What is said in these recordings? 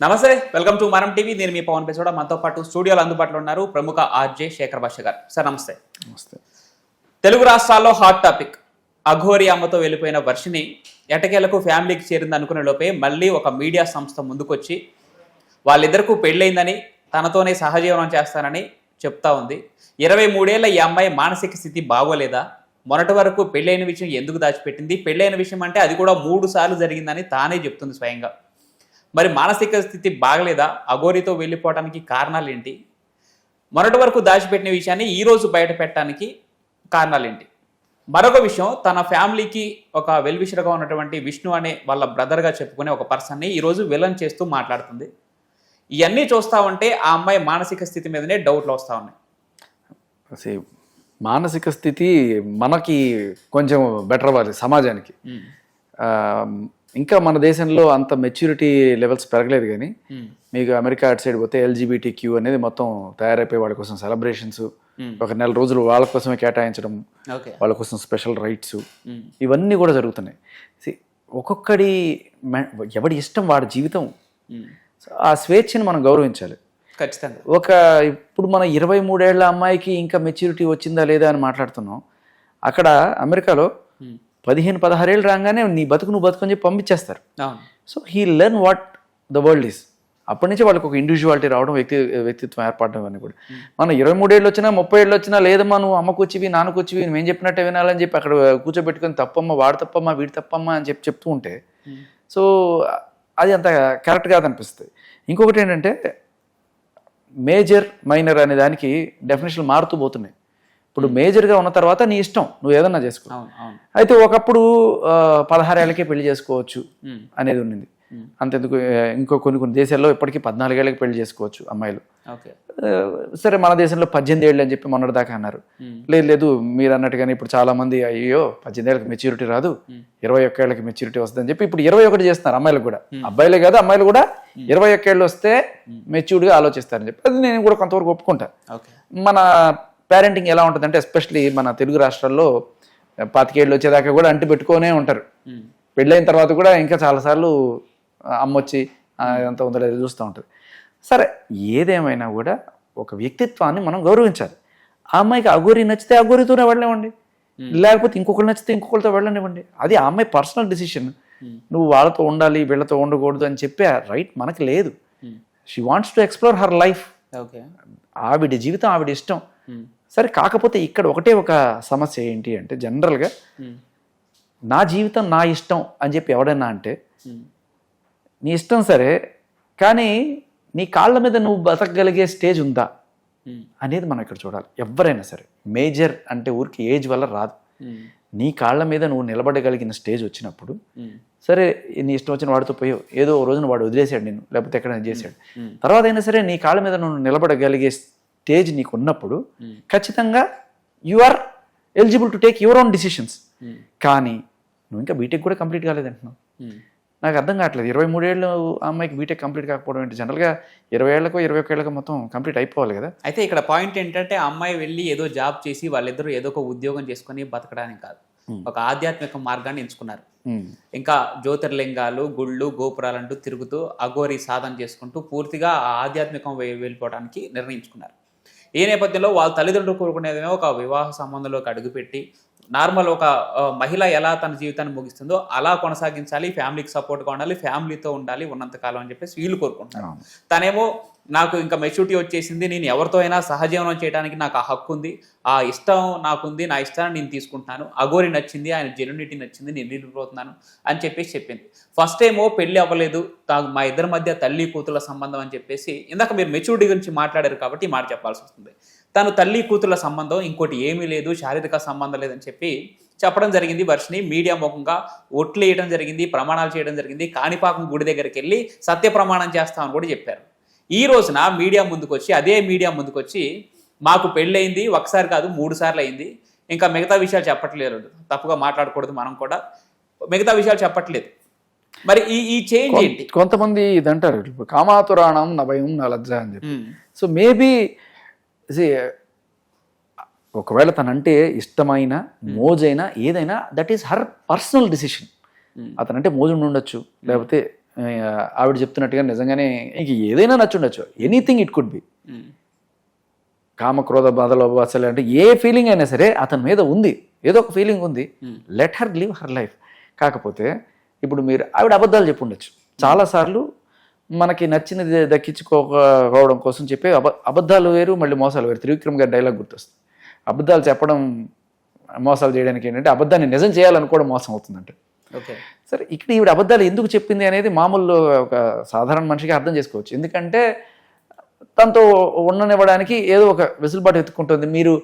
నమస్తే welcome to మనం TV. నేను మీ పవన్ పేసోడ. మనతో పాటు స్టూడియోలో అందుబాటులో ఉన్నారు ప్రముఖ ఆర్జే శేఖర్ భాష గారు. సార్ నమస్తే. నమస్తే. తెలుగు రాష్ట్రాల్లో హాట్ టాపిక్ అఘోరి అమ్మతో వెళ్ళిపోయిన వర్షిని ఎటకేలకు ఫ్యామిలీకి చేరింది అనుకునే లోపే మళ్ళీ ఒక మీడియా సంస్థ ముందుకొచ్చి వాళ్ళిద్దరికీ పెళ్ళైందని తనతోనే సహజీవనం చేస్తానని చెప్తా ఉంది. ఇరవై మూడేళ్ళ ఈ అమ్మాయి మానసిక స్థితి బాగోలేదా? మొన్నటి వరకు పెళ్ళైన విషయం ఎందుకు దాచిపెట్టింది? పెళ్ళైన విషయం అంటే అది కూడా మూడు సార్లు జరిగిందని తానే చెప్తుంది స్వయంగా. మరి మానసిక స్థితి బాగలేదా? అఘోరితో వెళ్ళిపోవడానికి కారణాలు ఏంటి మొన్నటి వరకు దాచిపెట్టిన విషయాన్ని ఈ రోజు బయట పెట్టడానికి కారణాలు ఏంటి మరొక విషయం తన ఫ్యామిలీకి ఒక వెల్విషర్గా ఉన్నటువంటి విష్ణు అనే వాళ్ళ బ్రదర్గా చెప్పుకునే ఒక పర్సన్ని ఈరోజు విలన్ చేస్తూ మాట్లాడుతుంది. ఇవన్నీ చూస్తా ఉంటే ఆ అమ్మాయి మానసిక స్థితి మీదనే డౌట్లు వస్తూ ఉన్నాయి. మానసిక స్థితి మనకి కొంచెం బెటర్ అవ్వాలి సమాజానికి. ఇంకా మన దేశంలో అంత మెచ్యూరిటీ లెవెల్స్ పెరగలేదు కానీ మీకు అమెరికా అటు సైడ్ పోతే ఎల్జీబీటీ క్యూ అనేది మొత్తం తయారైపోయి వాళ్ళ కోసం సెలబ్రేషన్స్ ఒక నెల రోజులు వాళ్ళ కోసమే కేటాయించడం వాళ్ళ కోసం స్పెషల్ రైట్స్ ఇవన్నీ కూడా జరుగుతున్నాయి. ఒక్కొక్కడి ఎవడి ఇష్టం వాడి జీవితం. ఆ స్వేచ్ఛని మనం గౌరవించాలి. ఖచ్చితంగా. ఒక ఇప్పుడు మన ఇరవై మూడేళ్ళ అమ్మాయికి ఇంకా మెచ్యూరిటీ వచ్చిందా లేదా అని మాట్లాడుతున్నాం. అక్కడ అమెరికాలో పదిహేను పదహారేళ్ళు రాగానే నీ బతుకు నువ్వు బతుకు అని చెప్పి పంపించేస్తారు. So he learn what the world is. అప్పటి నుంచి వాళ్ళకి ఒక ఇండివిజువాలిటీ రావడం వ్యక్తి వ్యక్తిత్వం ఏర్పడడం అని కూడా. మనం ఇరవై మూడేళ్ళు వచ్చినా ముప్పై ఏళ్ళు వచ్చినా లేదమ్మా నువ్వు అమ్మకు వచ్చివి నాన్నకు వచ్చివి మేము చెప్పినట్టే వినాలని చెప్పి అక్కడ కూర్చోబెట్టుకొని తప్పమ్మ వాడు తప్పమ్మా వీడు తప్పమ్మా అని చెప్పి చెప్తూ ఉంటే సో అది అంత కరెక్ట్ కాదనిపిస్తుంది. ఇంకొకటి ఏంటంటే మేజర్ మైనర్ అనే దానికి డెఫినేషన్ మారుతూ పోతున్నాయి. ఇప్పుడు మేజర్గా ఉన్న తర్వాత నీ ఇష్టం నువ్వు ఏదన్నా చేసుకో. అయితే ఒకప్పుడు పదహారేళ్ళకే పెళ్ళి చేసుకోవచ్చు అనేది ఉన్నింది. అంతెందుకు ఇంకో కొన్ని కొన్ని దేశాల్లో ఇప్పటికీ పద్నాలుగేళ్ళకి పెళ్ళి చేసుకోవచ్చు అమ్మాయిలు. సరే మన దేశంలో పద్దెనిమిది ఏళ్ళు అని చెప్పి మొన్నటి దాకా అన్నారు. లేదు లేదు మీరు అన్నట్టుగానే ఇప్పుడు చాలా మంది అయ్యో పద్దెనిమిది ఏళ్ళకి మెచ్యూరిటీ రాదు ఇరవై ఒక్క ఏళ్ళకి మెచ్యూరిటీ వస్తుందని చెప్పి ఇప్పుడు ఇరవై ఒకటి చేస్తున్నారు అమ్మాయిలకు కూడా. అబ్బాయిలే కాదు అమ్మాయిలు కూడా ఇరవై ఒక్క ఏళ్ళు వస్తే మెచ్యూర్డ్గా ఆలోచిస్తారని చెప్పి. అది నేను కూడా కొంతవరకు ఒప్పుకుంటా. మన పేరెంటింగ్ ఎలా ఉంటుందంటే ఎస్పెషలీ మన తెలుగు రాష్ట్రాల్లో పాతికేళ్ళు వచ్చేదాకా కూడా అంటి పెట్టుకోనే ఉంటారు. ఉమ్, పెళ్ళైన తర్వాత కూడా ఇంకా చాలాసార్లు ఆ, అమ్మ వచ్చి ఆ, ఇదంతా ఉందో లేదో చూస్తూ ఉంటుంది. సరే ఏదేమైనా కూడా ఒక వ్యక్తిత్వాన్ని మనం గౌరవించాలి. ఆ అమ్మాయికి అగోరి నచ్చితే అగోరితోనే వెళ్ళనివ్వండి. లేకపోతే ఇంకొకరు నచ్చితే ఇంకొకరితో వెళ్ళనివ్వండి. అది ఆ అమ్మాయి పర్సనల్ డిసిషన్. నువ్వు వాళ్ళతో ఉండాలి వీళ్ళతో ఉండకూడదు అని చెప్పే రైట్ మనకి లేదు. She wants to explore her life okay ఆవిడ జీవితం ఆవిడ ఇష్టం. సరే కాకపోతే ఇక్కడ ఒకటే ఒక సమస్య ఏంటి అంటే జనరల్గా నా జీవితం నా ఇష్టం అని చెప్పి ఎవడన్నా అంటే నీ ఇష్టం సరే కానీ నీ కాళ్ళ మీద నువ్వు బతకగలిగే స్టేజ్ ఉందా? అనేది మనం ఇక్కడ చూడాలి. ఎవరైనా సరే మేజర్ అంటే ఊరికి ఏజ్ వల్ల రాదు. నీ కాళ్ళ మీద నువ్వు నిలబడగలిగిన స్టేజ్ వచ్చినప్పుడు సరే నీ ఇష్టం వచ్చిన వాడితో పోయి ఏదో రోజున వాడు వదిలేశాడు నేను లేకపోతే ఎక్కడైనా చేశాడు. తర్వాత అయినా సరే నీ కాళ్ళ మీద నువ్వు నిలబడగలిగే స్టేజ్ నీకు ఉన్నప్పుడు. ఖచ్చితంగా you are eligible to take your own decisions. కానీ నువ్వు ఇంకా బీటెక్ కూడా కంప్లీట్ కాలేదంటున్నావు. నాకు అర్థం కావట్లేదు. ఇరవై మూడేళ్ళు అమ్మాయికి బీటెక్ కంప్లీట్ కాకపోవడం ఏంటి? జనరల్గా ఇరవై ఏళ్ళకో ఇరవై ఒక్క ఏళ్ళకో మొత్తం కంప్లీట్ అయిపోవాలి కదా? అయితే ఇక్కడ పాయింట్ ఏంటంటే అమ్మాయి వెళ్ళి ఏదో జాబ్ చేసి వాళ్ళిద్దరూ ఏదో ఒక ఉద్యోగం చేసుకొని బతకడానికి కాదు. ఒక ఆధ్యాత్మిక మార్గాన్ని ఎంచుకున్నారు. ఇంకా జ్యోతిర్లింగాలు గుళ్ళు గోపురాలు అంటూ తిరుగుతూ అఘోరి సాధన చేసుకుంటూ పూర్తిగా ఆధ్యాత్మికం వెళ్ళిపోవడానికి నిర్ణయించుకున్నారు. ఈ నేపథ్యంలో వాళ్ళ తల్లిదండ్రులు కోరుకునేదేమో ఒక వివాహ సంబంధంలోకి అడుగుపెట్టి నార్మల్ ఒక మహిళ ఎలా తన జీవితాన్ని ముగిస్తుందో అలా కొనసాగించాలి ఫ్యామిలీకి సపోర్ట్గా ఉండాలి ఫ్యామిలీతో ఉండాలి ఉన్నంతకాలం అని చెప్పేసి వీళ్ళు కోరుకుంటున్నారు. తనేమో నాకు ఇంకా మెచ్యూరిటీ వచ్చేసింది. నేను ఎవరితో అయినా సహజీవనం చేయడానికి నాకు ఆ హక్కు ఉంది. ఆ ఇష్టం నాకుంది. నా ఇష్టాన్ని నేను తీసుకుంటున్నాను. అగోరి నచ్చింది. ఆయన జెన్యునిటీ నచ్చింది. నేను నిలిపిపోతున్నాను అని చెప్పేసి చెప్పింది. ఫస్ట్ ఏమో పెళ్ళి అవ్వలేదు. మా ఇద్దరి మధ్య తల్లి కూతుల సంబంధం అని చెప్పేసి ఇందాక మీరు మెచ్యూరిటీ గురించి మాట్లాడారు కాబట్టి మాట చెప్పాల్సి వస్తుంది. తను తల్లి కూతుల సంబంధం ఇంకోటి ఏమీ లేదు. శారీరక సంబంధం లేదని చెప్పి చెప్పడం జరిగింది. వర్షిని మీడియా ముఖంగా ఒట్లు వేయడం జరిగింది. ప్రమాణాలు చేయడం జరిగింది. కాణిపాకం గుడి దగ్గరికి వెళ్ళి సత్య ప్రమాణం చేస్తామని కూడా చెప్పారు. ఈ రోజున మీడియా ముందుకు వచ్చి అదే మీడియా ముందుకు వచ్చి మాకు పెళ్ళయింది ఒకసారి కాదు మూడు సార్లు అయింది. ఇంకా మిగతా విషయాలు చెప్పట్లేదు. తప్పుగా మాట్లాడకూడదు మనం కూడా. మిగతా విషయాలు చెప్పట్లేదు. మరి ఈ ఈ చేంజ్ ఏంటి? కొంతమంది ఇది అంటారు కామాతురాణం నా భయం నా లజ్జ అని చెప్పి. సో మేబీ ఒకవేళ తనంటే ఇష్టమైన మోజైనా ఏదైనా that is her personal decision. అతనంటే మోజు ఉండి ఉండొచ్చు లేకపోతే ఆవిడ చెప్తున్నట్టుగా నిజంగానే ఇంక ఏదైనా నచ్చుండొచ్చు. Anything it could be. కామ క్రోధ బాధలు అసలు అంటే ఏ ఫీలింగ్ అయినా సరే అతని మీద ఉంది. ఏదో ఒక ఫీలింగ్ ఉంది. Let her live her life కాకపోతే ఇప్పుడు మీరు ఆవిడ అబద్ధాలు చెప్పి ఉండొచ్చు చాలాసార్లు మనకి నచ్చినది దక్కించుకోకపోవడం కోసం చెప్పే అబ అబద్ధాలు వేరు మళ్ళీ మోసాలు వేరు. త్రివిక్రమ్ గారి డైలాగ్ గుర్తొస్తుంది. అబద్ధాలు చెప్పడం మోసాలు చేయడానికి ఏంటంటే అబద్ధాన్ని నిజం చేయాలనుకోవడం మోసం అవుతుందంటే. సరే ఇక్కడ ఈవిడ అబద్ధాలు ఎందుకు చెప్పింది అనేది మామూలు ఒక సాధారణ మనిషికి అర్థం చేసుకోవచ్చు. ఎందుకంటే తనతో ఉండనివ్వడానికి ఏదో ఒక వెసులుబాటు ఎత్తుకుంటుంది. మీరు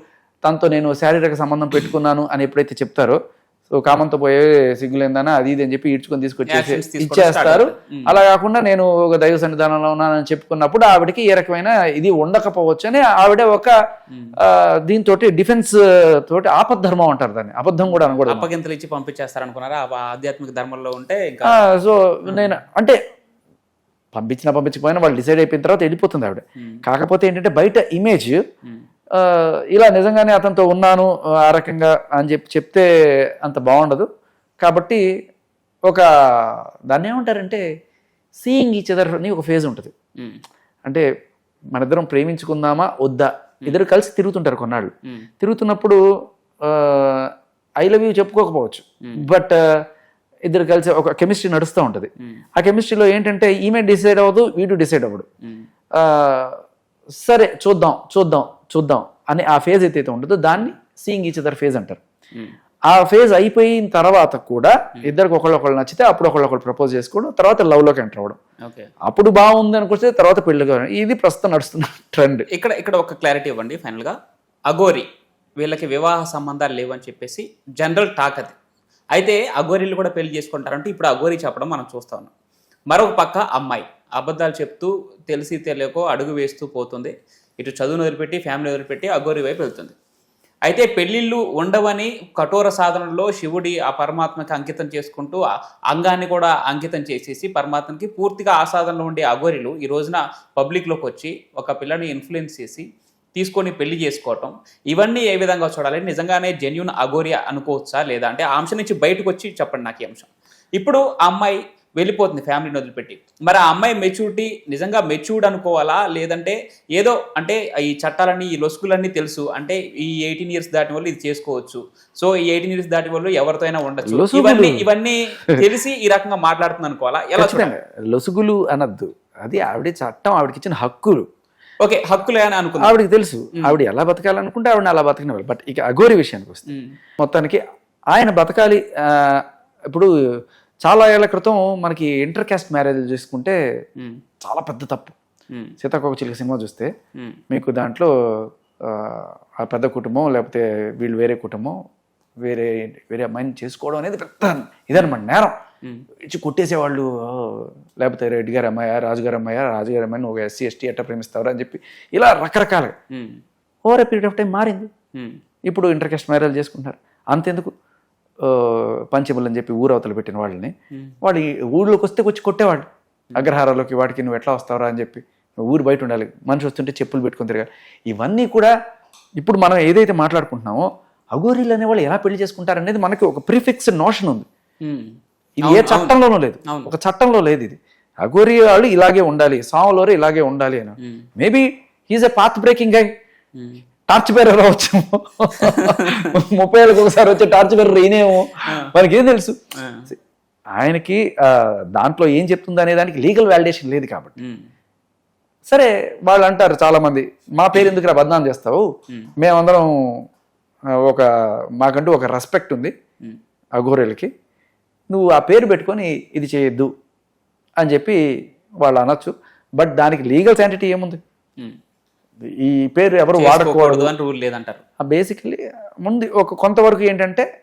తనతో నేను శారీరక సంబంధం పెట్టుకున్నాను అని ఎప్పుడైతే చెప్తారో సో కామంతో పోయే సిగ్గులేందనా అది ఇది అని చెప్పి ఈడ్చుకొని తీసుకొచ్చేసి ఇచ్చేస్తారు. అలా కాకుండా నేను ఒక దైవ సన్నిధానంలో ఉన్నానని చెప్పుకున్నప్పుడు ఆవిడకి ఏ రకమైన ఇది ఉండకపోవచ్చు అని ఆవిడ ఒక దీంతో డిఫెన్స్ తోటి ఆపద్ధర్మం అంటారు దాన్ని. అబద్ధం కూడా అనకూడదు. అప్పగింతలు ఇచ్చి పంపించేస్తారు అనుకున్నారా ఆ ఆధ్యాత్మిక ధర్మంలో ఉంటే సో నేను అంటే పంపించినా పంపించకపోయినా వాళ్ళు డిసైడ్ అయిపోయిన తర్వాత వెళ్ళిపోతుంది ఆవిడ. కాకపోతే ఏంటంటే బయట ఇమేజ్ ఇలా నిజంగానే అతనితో ఉన్నాను ఆ రకంగా అని చెప్పి చెప్తే అంత బాగుండదు. కాబట్టి ఒక దాన్ని ఏమంటారంటే సీయింగ్ ఈచ్ అదర్ అని ఒక ఫేజ్ ఉంటుంది. అంటే మనిద్దరం ప్రేమించుకుందామా వద్దా? ఇద్దరు కలిసి తిరుగుతుంటారు కొన్నాళ్ళు. తిరుగుతున్నప్పుడు ఐ లవ్ యూ చెప్పుకోకపోవచ్చు. బట్ ఇద్దరు కలిసి ఒక కెమిస్ట్రీ నడుస్తూ ఉంటుంది. ఆ కెమిస్ట్రీలో ఏంటంటే ఈమె డిసైడ్ అవ్వదు వీడు డిసైడ్ అవ్వడు. సరే చూద్దాం చూద్దాం. చూద్దాం అని ఆ ఫేజ్ అయితే ఉంటుందో దాన్ని సీయింగ్ ఈచ్ అదర్ ఫేజ్ అంటారు. ఉమ్. ఆ ఫేజ్ అయిపోయిన తర్వాత కూడా ఇద్దరికి ఒకళ్ళొకళ్ళు నచ్చితే అప్పుడు ఒకళ్ళొకళ్ళు ప్రపోజ్ చేసుకోవడం తర్వాత లవ్లోకి ఎంటర్ అవ్వడం. అప్పుడు బాగుంది అనుకొస్తే తర్వాత పెళ్ళిగా ఇది ప్రస్తుతం నడుస్తున్న ట్రెండ్ ఇక్కడ ఇక్కడ ఒక క్లారిటీ ఇవ్వండి ఫైనల్గా అఘోరి వీళ్ళకి వివాహ సంబంధాలు లేవని చెప్పేసి జనరల్ టాక్ అది. అయితే అఘోరీలు కూడా పెళ్ళి చేసుకుంటారంటే ఇప్పుడు అఘోరి చెప్పడం మనం చూస్తా ఉన్నాం. మరొక పక్క అమ్మాయి. అబద్ధాలు చెప్తూ తెలిసి తెలియకో అడుగు వేస్తూ పోతుంది. ఇటు చదువును వదిలిపెట్టి ఫ్యామిలీ వదిలిపెట్టి అఘోరి వైపు వెళ్తుంది. అయితే పెళ్ళిళ్ళు ఉండవని కఠోర సాధనలో శివుడి ఆ పరమాత్మకి అంకితం చేసుకుంటూ ఆ అంగాన్ని కూడా అంకితం చేసేసి పరమాత్మకి పూర్తిగా ఆ సాధనలో ఉండే అఘోరిలు ఈ రోజున పబ్లిక్లోకి వచ్చి ఒక పిల్లని ఇన్ఫ్లుయెన్స్ చేసి తీసుకొని పెళ్ళి చేసుకోవటం. ఇవన్నీ ఏ విధంగా చూడాలి? నిజంగానే జెన్యున్ అఘోరి అనుకోవచ్చా? లేదా అంటే ఆ అంశం నుంచి బయటకు వచ్చి చెప్పండి నాకు ఈ అంశం. ఇప్పుడు ఆ అమ్మాయి వెళ్ళిపోతుంది ఫ్యామిలీని వదిలిపెట్టి. మరి ఆ అమ్మాయి మెచ్యూరిటీ నిజంగా మెచ్యూర్డ్ అనుకోవాలా? లేదంటే ఏదో అంటే ఈ చట్టాలన్నీ ఈ లొసుగులన్నీ తెలుసు. అంటే ఈ ఎయిటీన్ ఇయర్స్ దాటిన వాళ్ళు ఇది చేసుకోవచ్చు. సో ఈ ఎయిటీన్ ఇయర్స్ దాటిన వాళ్ళు ఎవరితో అయినా ఉండొచ్చు. ఇవన్నీ ఇవన్నీ తెలిసి ఈ రకంగా మాట్లాడుతుంది అనుకోవాలా? ఎలా లొసుగులు అనద్దు. అది ఆవిడ చట్టం ఆవిడకి ఇచ్చిన హక్కులు. ఓకే హక్కులే అని అనుకుందాం. ఆవిడకి తెలుసు. ఆవిడ ఎలా బతకాలనుకుంటే ఆవిడ అలా బతకనివ్వాలి. బట్ ఇక అఘోరి విషయానికి వస్తే ఉమ్, మొత్తానికి ఆయన బతకాలి ఇప్పుడు చాలా ఏళ్ళ క్రితం మనకి ఇంటర్ కాస్ట్ మ్యారేజ్ చేసుకుంటే చాలా పెద్ద తప్పు. సీతాకోక చిలుక సినిమా చూస్తే మీకు దాంట్లో ఆ, పెద్ద కుటుంబం లేకపోతే వీళ్ళు వేరే కుటుంబం వేరే వేరే అమ్మాయిని చేసుకోవడం అనేది పెద్ద ఇదనమాట నేరం. ఇచ్చి కొట్టేసేవాళ్ళు "ఓ, లేకపోతే రెడ్డి గారి అమ్మాయ రాజుగారి అమ్మాయ రాజుగారి అమ్మాయిని ఒక ఎస్సీ ఎస్టీ ఎట్లా ప్రేమిస్తారా అని చెప్పి ఇలా రకరకాలుగా ఓవర్ పీరియడ్ ఆఫ్ టైం మారింది. ఇప్పుడు ఇంటర్ కాస్ట్ మ్యారేజ్ చేసుకుంటారు అంతెందుకు? పంచములు అని చెప్పి ఊరవతలు పెట్టిన వాళ్ళని. వాళ్ళు ఊళ్ళోకి వస్తే వచ్చి కొట్టేవాళ్ళు. అగ్రహారాల్లోకి వాటికి నువ్వు ఎట్లా వస్తావురా అని చెప్పి. నువ్వు ఊరు బయట ఉండాలి. మనిషి వస్తుంటే చెప్పులు పెట్టుకొని తిరగాలి. ఇవన్నీ కూడా ఇప్పుడు మనం ఏదైతే మాట్లాడుకుంటున్నామో అఘోరీలు అనేవాళ్ళు ఎలా పెళ్ళి చేసుకుంటారనేది మనకి ఒక ప్రిఫిక్స్డ్ నోషన్ ఉంది. ఇది ఏ చట్టంలోనూ లేదు. ఒక చట్టంలో లేదు ఇది. అఘోరి వాళ్ళు ఇలాగే ఉండాలి. సాములోరు ఇలాగే ఉండాలి అని. Maybe he's a path breaking guy. Torch bearer రావచ్చు ముప్పై ఏళ్ళకి ఒకసారి వచ్చే టార్చ్ బేరర్ ఈయనేమో. మనకి ఏం తెలుసు? ఆ. ఆయనకి ఆ, దాంట్లో ఏం చెప్తుంది అనే దానికి లీగల్ వాలిడేషన్ లేదు కాబట్టి. సరే వాళ్ళు అంటారు చాలా మంది మా పేరు ఎందుకు బద్నాం చేస్తావు? మేమందరం ఆ, ఒక మాకంటూ ఒక రెస్పెక్ట్ ఉంది ఉమ్. అఘోరేలకి నువ్వు ఆ పేరు పెట్టుకొని ఇది చేయొద్దు అని చెప్పి వాళ్ళు అనొచ్చు. బట్ దానికి లీగల్ శాంటిటీ ఏముంది. ఈ పేరు ఎవరు వాడకూడదు. అని రూల్ లేదంటారు. బేసికలీ ముందు ఒక కొంతవరకు ఏంటంటే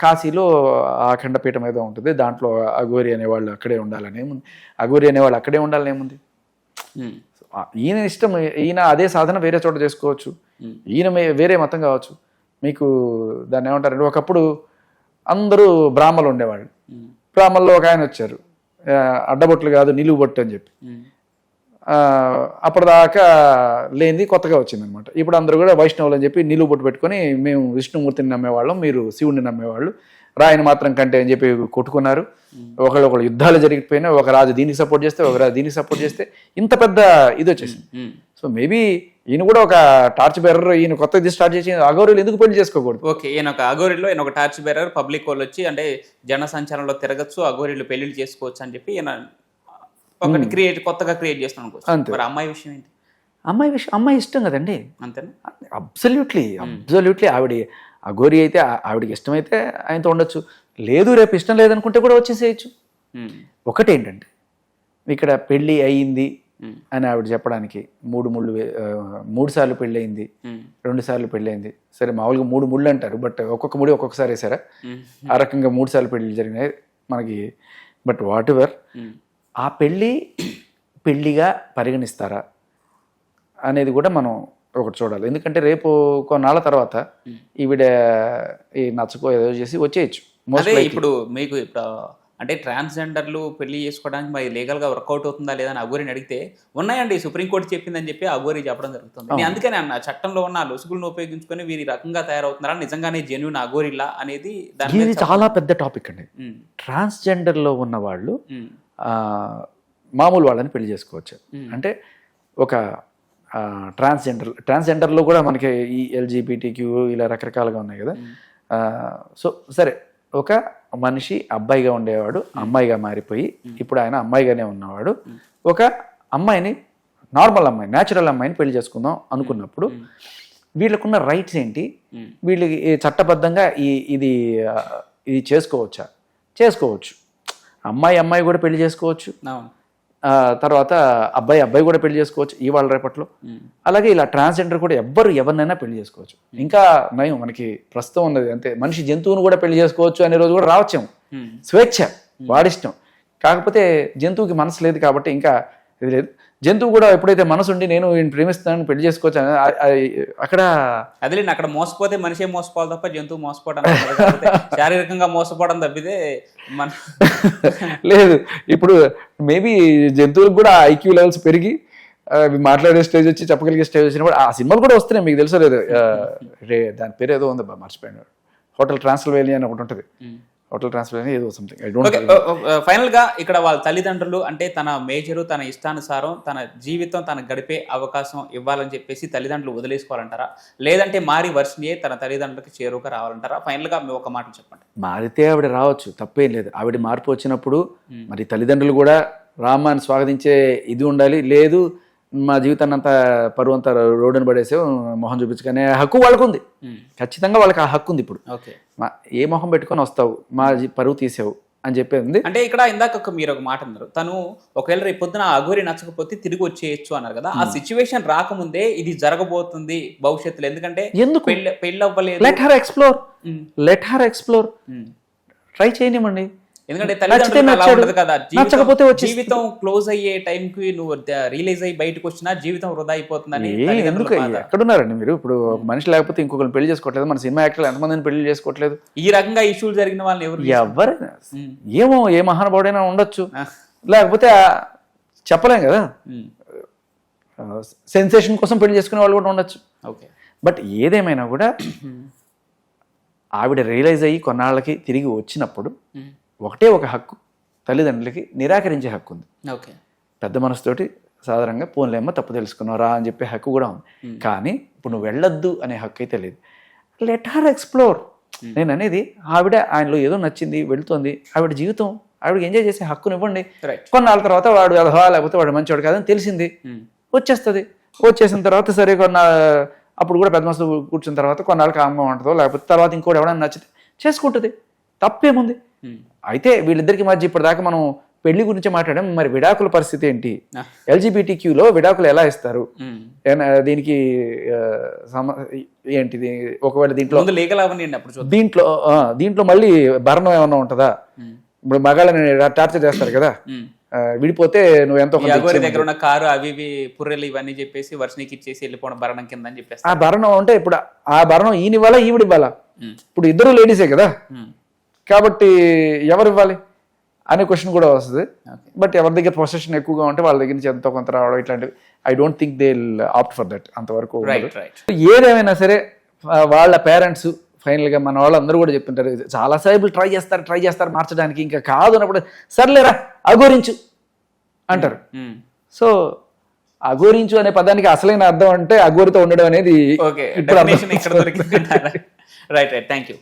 కాశీలో ఆ ఖండపీఠం ఏదో ఉంటుంది. దాంట్లో అఘోరి అనేవాళ్ళు అక్కడే ఉండాలని ఏముంది? అఘోరి అనేవాళ్ళు అక్కడే ఉండాలని ఏముంది? ఈయన ఇష్టం ఈయన అదే సాధన వేరే చోట చేసుకోవచ్చు. ఈయన వేరే మతం కావచ్చు. మీకు దాన్ని ఏమంటారంటే ఒకప్పుడు అందరూ బ్రాహ్మలు ఉండేవాళ్ళు. బ్రాహ్మల్లో ఒక ఆయన వచ్చారు. అడ్డబొట్లు కాదు నిలువు బొట్టు అని చెప్పి. అప్పటిదాకా లేనిది కొత్తగా వచ్చిందనమాట ఇప్పుడు అందరూ కూడా వైష్ణవులు అని చెప్పి నిలువు బొట్టు పెట్టుకొని మేము విష్ణుమూర్తిని నమ్మేవాళ్ళం మీరు శివుడిని నమ్మేవాళ్ళు. రాయని మాత్రం కంటే అని చెప్పి కొట్టుకున్నారు. ఒకళ్ళు ఒకళ్ళు యుద్ధాలు జరిగిపోయినా ఒక రాజు దీనికి సపోర్ట్ చేస్తే ఒక రాజు దీనికి సపోర్ట్ చేస్తే ఇంత పెద్ద ఇది వచ్చేసింది. సో మేబీ ఈయన కూడా ఒక టార్చ్ బెర్రర్ ఈయన కొత్త ఇది స్టార్ట్ చేసి అగౌరీలు ఎందుకు పెళ్ళి చేసుకోకూడదు? ఓకే ఈయన ఒక అఘోరిలో ఈయన ఒక టార్చ్ బేరర్ పబ్లిక్ వాళ్ళు వచ్చి అంటే జన సంచారంలో తిరగచ్చు అఘోరిలు పెళ్ళిళ్ళు చేసుకోవచ్చు అని చెప్పి ఈయన ఒకటి క్రియేట్ కొత్తగా క్రియేట్ చేస్తాను అనుకోవచ్చు అంతే. మరి అమ్మాయి విషయం ఏంటి అమ్మాయి విషయం అమ్మాయి ఇష్టం కదండి అంతేనా అబ్సల్యూట్లీ అబ్సల్యూట్లీ ఆవిడ అఘోరి అయితే ఆవిడకి ఇష్టమైతే ఆయనతో ఉండొచ్చు లేదు రేపు ఇష్టం లేదనుకుంటే కూడా వచ్చేసేయచ్చు. ఒకటేంటంటే ఇక్కడ పెళ్ళి అయ్యింది. అని ఆవిడ చెప్పడానికి మూడు ముళ్ళు మూడు సార్లు పెళ్ళి అయింది ఉమ్. రెండు సార్లు పెళ్ళి అయింది సరే మామూలుగా మూడు ముళ్ళు అంటారు బట్ ఒక్కొక్క ముడి ఒక్కొక్కసారి వేసారా. ఆ రకంగా మూడు సార్లు పెళ్ళి జరిగినాయి మనకి బట్ వాట్ ఎవర్. ఆ పెళ్ళి పెళ్ళిగా పరిగణిస్తారా అనేది కూడా మనం ఒకటి చూడాలి. ఎందుకంటే రేపు కొన్నాళ్ళ తర్వాత ఈవిడ ఈ నచ్చకో ఏదో చేసి వచ్చేయచ్చు. అదే ఇప్పుడు మీకు ఇప్పుడు అంటే ట్రాన్స్జెండర్లు పెళ్ళి చేసుకోవడానికి మరి లీగల్గా వర్కౌట్ అవుతుందా లేదా అని అగోరిని అడిగితే ఉన్నాయండి సుప్రీంకోర్టు చెప్పిందని చెప్పి అగోరి చెప్పడం జరుగుతుంది. నేను అందుకనే అన్న చట్టంలో ఉన్న లొసుగులను ఉపయోగించుకొని వీరి రకంగా తయారవుతున్నారా? నిజంగానే జెన్యున్ అగోరిలా అనేది దాని చాలా పెద్ద టాపిక్ అండి. ట్రాన్స్జెండర్లో ఉన్న వాళ్ళు మామూలు వాళ్ళని పెళ్ళి చేసుకోవచ్చు. అంటే ఒక ట్రాన్స్జెండర్ ట్రాన్స్జెండర్లో కూడా మనకి ఈ ఎల్జీబీటీ క్యూ ఇలా రకరకాలుగా ఉన్నాయి కదా. సో సరే ఒక మనిషి అబ్బాయిగా ఉండేవాడు అమ్మాయిగా మారిపోయి ఇప్పుడు ఆయన అమ్మాయిగానే ఉన్నవాడు. ఒక అమ్మాయిని నార్మల్ అమ్మాయి న్యాచురల్ అమ్మాయిని పెళ్ళి చేసుకుందాం అనుకున్నప్పుడు వీళ్ళకున్న రైట్స్ ఏంటి? వీళ్ళకి చట్టబద్ధంగా ఈ ఇది ఇది చేసుకోవచ్చా? చేసుకోవచ్చు. అమ్మాయి అమ్మాయి కూడా పెళ్ళి చేసుకోవచ్చు. తర్వాత అబ్బాయి అబ్బాయి కూడా పెళ్ళి చేసుకోవచ్చు ఇవాళ రేపట్లో. అలాగే ఇలా ట్రాన్స్జెండర్ కూడా ఎవ్వరు ఎవరినైనా పెళ్ళి చేసుకోవచ్చు. ఇంకా నయం మనకి ప్రస్తుతం ఉన్నది అంతే. మనిషి జంతువును కూడా పెళ్ళి చేసుకోవచ్చు అనే రోజు కూడా రావచ్చేమో. స్వేచ్ఛ వాడిష్టం. కాకపోతే జంతువుకి మనసు లేదు కాబట్టి ఇంకా ఇది లేదు. జంతువు కూడా ఎప్పుడైతే మనసు ఉండి నేను ఈయన ప్రేమిస్తాను పెళ్ళి చేసుకోవచ్చు? అక్కడ అదేలేండి అక్కడ మోసపోతే మనిషే మోసపోవాలి తప్ప జంతువు మోసపోవడం శారీరకంగా మోసపోవడం తప్పితే మన లేదు ఇప్పుడు మేబీ జంతువులకు కూడా ఐక్యూ లెవెల్స్ పెరిగి అవి మాట్లాడే స్టేజ్ వచ్చి చెప్పగలిగే స్టేజ్ వచ్చినప్పుడు ఆ సినిమాలు కూడా వస్తున్నాయి మీకు తెలుసో లేదు? ఆ, రే దాని పేరు ఏదో ఉంది బా మర్చిపోయాను. హోటల్ ట్రాన్స్ఫర్వేలియా అని ఒకటి ఉంటుంది. హోటల్ ట్రాన్స్ఫర్వేలియా ఏదో సంథింగ్ ఐ డోంట్ ఫైనల్గా ఇక్కడ వాళ్ళ తల్లిదండ్రులు అంటే తన మేజరు తన ఇష్టానుసారం తన జీవితం తన గడిపే అవకాశం ఇవ్వాలని చెప్పేసి తల్లిదండ్రులు వదిలేసుకోవాలంటారా? లేదంటే మారి వర్షినియే తన తల్లిదండ్రులకి చేరువుగా రావాలంటారా? ఫైనల్గా మీ ఒక మాట చెప్పండి. మారితే ఆవిడ రావచ్చు తప్పేం లేదు. ఆవిడ మార్పు వచ్చినప్పుడు మరి తల్లిదండ్రులు కూడా రామాన్ని స్వాగతించే ఇది ఉండాలి. లేదు మా జీవితాన్ని అంతా పరువు అంతా రోడ్డున పడేసావు మొహం చూపించుకునే హక్కు వాళ్ళకు ఉంది ఖచ్చితంగా వాళ్ళకి ఆ హక్కు ఉంది ఇప్పుడు. ఏ మొహం పెట్టుకొని వస్తావు? మా పరువు తీసావు అని చెప్పేది. అంటే ఇక్కడ ఇందాక ఒక మీరు ఒక మాట అన్నారు. తను ఒకవేళ రేపు పొద్దున ఆ అఘోరి నచ్చకపోతే తిరిగి వచ్చేయచ్చు అన్నారు కదా. ఆ సిచ్యువేషన్ రాకముందే ఇది జరగబోతుంది భవిష్యత్తులో. ఎందుకంటే ఎందుకు? పెళ్ళి పెళ్ళి అవ్వలేదు. Let her explore let her explore. Try చేయనివ్వండి. ఎందుకంటే నచ్చితే తల్లిదండ్రులకు అలా. ఉండదు కదా నచ్చకపోతే జీవితం క్లోజ్ అయ్యే టైం కి నువ్వు రిలీజ్ అయ్యి బయటకు వచ్చినా జీవితం వృధా అయిపోతుందని తల్లిదండ్రుల ఎందుకు. ఎక్కడున్నారండి మీరు ఇప్పుడు మనిషి లేకపోతే ఇంకొకరిని పెళ్ళి చేసుకోవట్లేదు మన సినిమా యాక్టర్లు ఎంతమందిని పెళ్ళి చేసుకోవట్లేదు ఈ రకంగా ఇష్యూలు జరిగిన వాళ్ళని ఎవరు ఎవరైనా ఉమ్. ఏమో ఏ మహానుభావుడైనా ఉండొచ్చు. లేకపోతే చెప్పలేం కదా. సెన్సేషన్ కోసం పెళ్ళి చేసుకునే వాళ్ళు కూడా ఉండొచ్చు ఓకే బట్ ఏదేమైనా కూడా ఆవిడ రియలైజ్ అయ్యి కొన్నాళ్ళకి తిరిగి వచ్చినప్పుడు. ఒకటే ఒక హక్కు తల్లిదండ్రులకి నిరాకరించే హక్కు ఉంది. ఓకే. పెద్ద మనసుతోటి సాధారణంగా పోన్లేమో తప్పు తెలుసుకున్నారా అని చెప్పే హక్కు కూడా ఉంది. కానీ ఇప్పుడు నువ్వు వెళ్ళొద్దు అనే హక్కు అయితే లేదు. Let her explore. నేను అనేది ఆవిడ ఆయనలో ఏదో నచ్చింది వెళ్తోంది ఆవిడ జీవితం ఆవిడకి ఎంజాయ్ చేసే హక్కుని ఇవ్వండి. కొన్నాళ్ళ తర్వాత వాడు అధవా లేకపోతే వాడు మంచివాడు కాదని తెలిసింది. వచ్చేస్తుంది. వచ్చేసిన తర్వాత సరే కొన్న అప్పుడు కూడా పెద్ద మనసు కూర్చున్న తర్వాత కొన్నాళ్ళు కామ్గా ఉంటుందో లేకపోతే తర్వాత ఇంకోటి ఎవడైనా నచ్చితే చేసుకుంటుంది. తప్పేముంది? అయితే వీళ్ళిద్దరికి మధ్య ఇప్పటిదాకా మనం పెళ్ళి గురించి మాట్లాడాం. మరి విడాకుల పరిస్థితి ఏంటి. ఎల్జిబిటీ క్యూలో విడాకులు ఎలా ఇస్తారు? దీనికి ఏంటిది ఒకవేళ దీంట్లో లీగల్ అప్పుడు దీంట్లో దీంట్లో మళ్ళీ భరణం ఏమన్నా ఉంటుందా. ఇప్పుడు మగాళ్ళని టార్చర్ చేస్తారు కదా. విడిపోతే నువ్వు ఎంతో. దగ్గర ఉన్న కారు అవి ఇవి పుర్రెలు ఇవన్నీ చెప్పేసి వర్షనికి ఇచ్చేసి వెళ్ళిపోవడం భరణం కింద అని చెప్పేసి ఆ భరణం అంటే ఇప్పుడు ఆ భరణం ఈయన ఇవ్వాలా ఈవిడ ఇవ్వాలా. ఇప్పుడు ఇద్దరు లేడీసే కదా. కాబట్టి ఎవరు ఇవ్వాలి అనే క్వశ్చన్ కూడా వస్తుంది. బట్ ఎవరి దగ్గర పొసెషన్ ఎక్కువగా ఉంటే వాళ్ళ దగ్గర నుంచి ఎంతో కొంత రావడం ఇట్లాంటివి. I don't think they opt for that అంతవరకు ఏదేమైనా సరే వాళ్ళ పేరెంట్స్ ఫైనల్గా మన వాళ్ళందరూ కూడా చెప్తుంటారు చాలా సార్లు ట్రై చేస్తారు ట్రై చేస్తారు మార్చడానికి ఇంకా కాదు అన్నప్పుడు సర్లేరా అఘోరించు అంటారు. సో అఘోరించు అనే పదానికి అసలైన అర్థం అంటే అఘోరితో ఉండడం అనేది రైట్ రైట్ థ్యాంక్ యూ